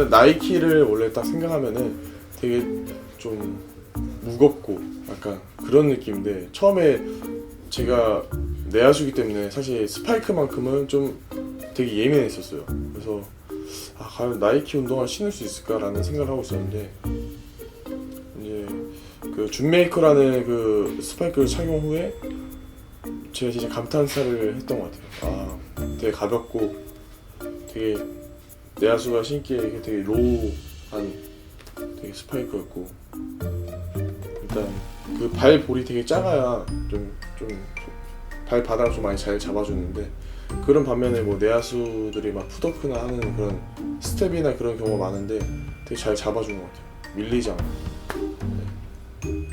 일단 나이키를 원래 딱 생각하면은 되게 좀 무겁고 약간 그런 느낌인데 처음에 제가 내야수기 때문에 사실 스파이크만큼은 좀 되게 예민했었어요. 그래서 아 과연 나이키 운동화 신을 수 있을까라는 생각을 하고 있었는데 이제 그 준메이커라는 그 스파이크를 착용 후에 제가 진짜 감탄사를 했던 것 같아요. 아 되게 가볍고 되게 내야수가 신기에 되게 로우한 되게 스파이크였고. 일단 그 발 볼이 되게 작아야 좀 좀 발 바닥을 좀 많이 잘 잡아주는데 그런 반면에 뭐 내야수들이 막 푸더크나 하는 그런 스텝이나 그런 경우가 많은데 되게 잘 잡아주는 것 같아요. 밀리지 않고 네.